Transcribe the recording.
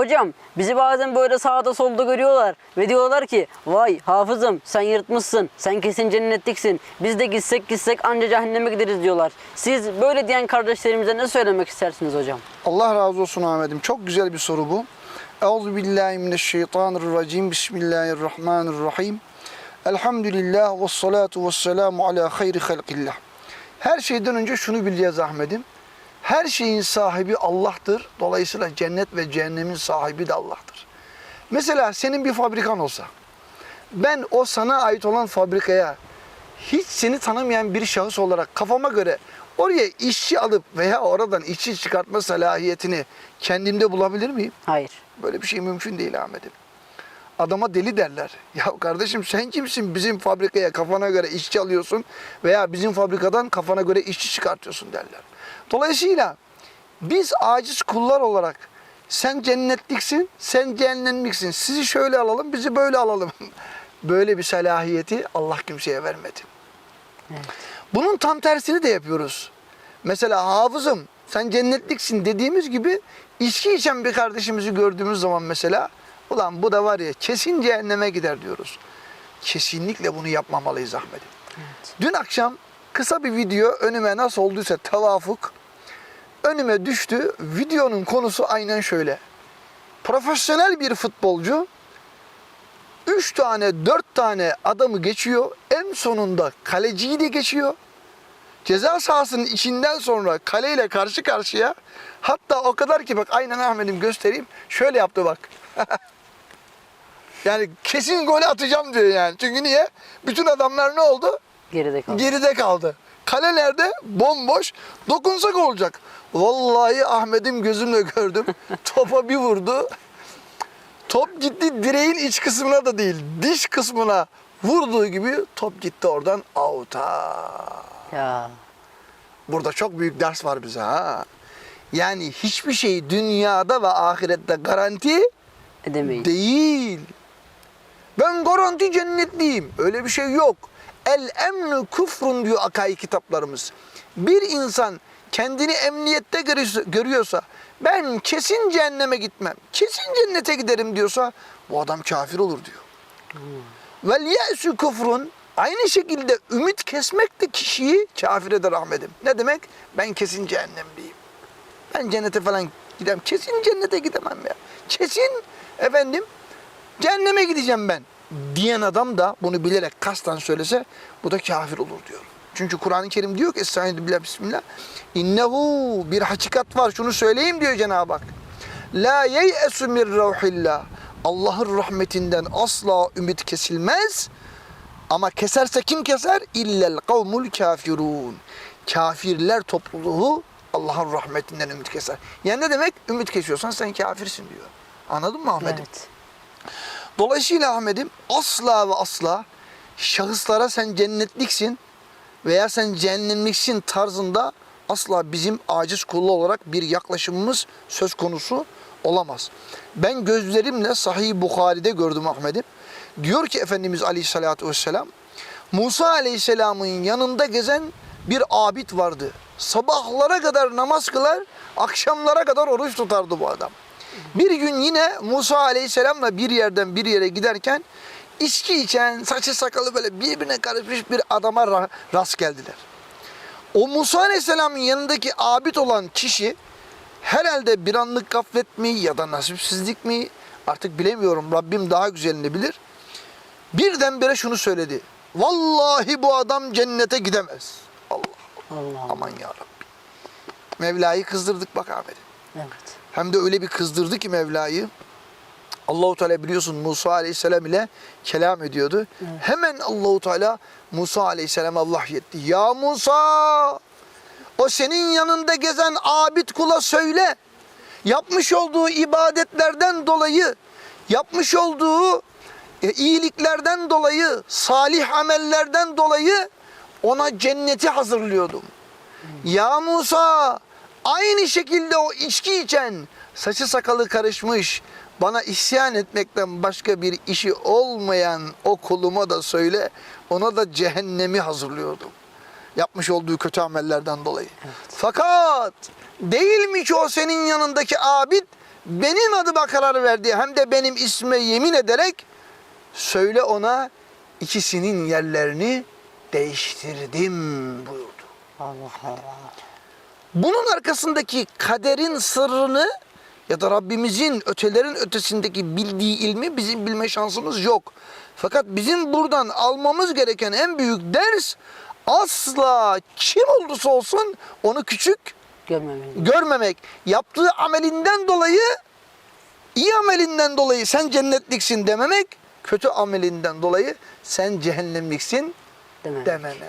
Hocam bizi bazen böyle sağda solda görüyorlar ve diyorlar ki vay hafızım sen yırtmışsın sen kesin cennetliksin biz de gitsek gitsek anca cehenneme gideriz diyorlar. Siz böyle diyen kardeşlerimize ne söylemek istersiniz hocam? Allah razı olsun Ahmet'im. Çok güzel bir soru bu. Euzu billahi mineşşeytanirracim. Bismillahirrahmanirrahim. Elhamdülillah ve salatu ve selamu ala hayri halkillah. Her şeyden önce şunu bileceğiz Ahmet'im. Her şeyin sahibi Allah'tır. Dolayısıyla cennet ve cehennemin sahibi de Allah'tır. Mesela senin bir fabrikan olsa, ben o sana ait olan fabrikaya hiç seni tanımayan bir şahıs olarak kafama göre oraya işçi alıp veya oradan işçi çıkartma salahiyetini kendimde bulabilir miyim? Hayır. Böyle bir şey mümkün değil Ahmet'im. Adama deli derler. Ya kardeşim sen kimsin bizim fabrikaya kafana göre işçi alıyorsun veya bizim fabrikadan kafana göre işçi çıkartıyorsun derler. Dolayısıyla biz aciz kullar olarak sen cennetliksin, sen cehennemliksin. Sizi şöyle alalım, bizi böyle alalım. Böyle bir salahiyeti Allah kimseye vermedi. Bunun tam tersini de yapıyoruz. Mesela hafızım sen cennetliksin dediğimiz gibi içki içen bir kardeşimizi gördüğümüz zaman mesela ulan bu da var ya kesin cehenneme gider diyoruz. Kesinlikle bunu yapmamalıyız Ahmet'im. Dün akşam kısa bir video önüme nasıl olduysa tevafuk önüme düştü. Videonun konusu aynen şöyle. Profesyonel bir futbolcu 3 tane 4 tane adamı geçiyor. En sonunda kaleciyi de geçiyor. Ceza sahasının içinden sonra kaleyle karşı karşıya. Hatta o kadar ki bak aynen Ahmet'im göstereyim. Şöyle yaptı bak. yani kesin golü atacağım diyor yani. Çünkü niye? Bütün adamlar ne oldu? Geride kaldı. Geride kaldı. Kale nerede? Bomboş. Dokunsak olacak. Vallahi Ahmet'im gözümle gördüm. Topa bir vurdu. Top gitti direğin iç kısmına da değil, diş kısmına vurduğu gibi top gitti oradan out'a. Ya. Burada çok büyük ders var bize ha. Yani hiçbir şey dünyada ve ahirette garanti Edemeyin. değil. Ben garanti cennetliyim. Öyle bir şey yok. El emnü küfrun diyor akay kitaplarımız. Bir insan kendini emniyette görüyorsa- ben kesin cehenneme gitmem, kesin cennete giderim diyorsa bu adam kafir olur diyor. Vel ye'sü küfrun aynı şekilde ümit kesmek de kişiyi kafir eder Ahmet'im. Ne demek? Ben kesin cehennemliyim. Ben cennete falan gidemem. Kesin cennete gidemem ya. Kesin efendim cehenneme gideceğim ben diyen adam da bunu bilerek kastan söylese bu da kafir olur diyor. Çünkü Kur'an-ı Kerim diyor ki Estaizu billah bismillah. İnnehu bir hakikat var şunu söyleyeyim diyor Cenab-ı Hak. La yeyesu min ruhillah. Allah'ın rahmetinden asla ümit kesilmez. Ama keserse kim keser? İllel kavmul kafirun. Kafirler topluluğu Allah'ın rahmetinden ümit keser. Yani ne demek? Ümit kesiyorsan sen kafirsin diyor. Anladın mı Ahmet'im? Evet. Dolayısıyla Ahmet'im asla ve asla şahıslara sen cennetliksin veya sen cehennemliksin tarzında asla bizim aciz kullu olarak bir yaklaşımımız söz konusu olamaz. Ben gözlerimle Sahih Bukhari'de gördüm Ahmet'im. Diyor ki Efendimiz Aleyhisselatü Vesselam Musa Aleyhisselam'ın yanında gezen bir abid vardı. Sabahlara kadar namaz kılar, akşamlara kadar oruç tutardı bu adam. Bir gün yine Musa Aleyhisselam'la bir yerden bir yere giderken içki içen, saçı sakalı böyle birbirine karışmış bir adama ra- rast geldiler. O Musa Aleyhisselam'ın yanındaki abid olan kişi herhalde bir anlık gaflet mi ya da nasipsizlik mi artık bilemiyorum. Rabbim daha güzelini bilir. Birdenbire şunu söyledi. Vallahi bu adam cennete gidemez. Allah Allah. aman ya Rabbi. Mevla'yı kızdırdık bak Ahmet'im. Evet. Hem de öyle bir kızdırdı ki Mevla'yı. Allahu Teala biliyorsun Musa Aleyhisselam ile kelam ediyordu. Hemen Allahu Teala Musa Aleyhisselam'a vahyetti. Ya Musa! O senin yanında gezen abid kula söyle. Yapmış olduğu ibadetlerden dolayı, yapmış olduğu e, iyiliklerden dolayı, salih amellerden dolayı ona cenneti hazırlıyordum. Ya Musa aynı şekilde o içki içen saçı sakalı karışmış bana isyan etmekten başka bir işi olmayan o kuluma da söyle ona da cehennemi hazırlıyordum. Yapmış olduğu kötü amellerden dolayı. Fakat değil mi ki o senin yanındaki abid benim adıma karar verdi hem de benim isme yemin ederek söyle ona ikisinin yerlerini değiştirdim buyurdu. Allah Allah. Bunun arkasındaki kaderin sırrını ya da Rabbimizin ötelerin ötesindeki bildiği ilmi bizim bilme şansımız yok. Fakat bizim buradan almamız gereken en büyük ders asla kim olursa olsun onu küçük Görmemeyiz. görmemek. Yaptığı amelinden dolayı iyi amelinden dolayı sen cennetliksin dememek, kötü amelinden dolayı sen cehennemliksin Dememek. dememe.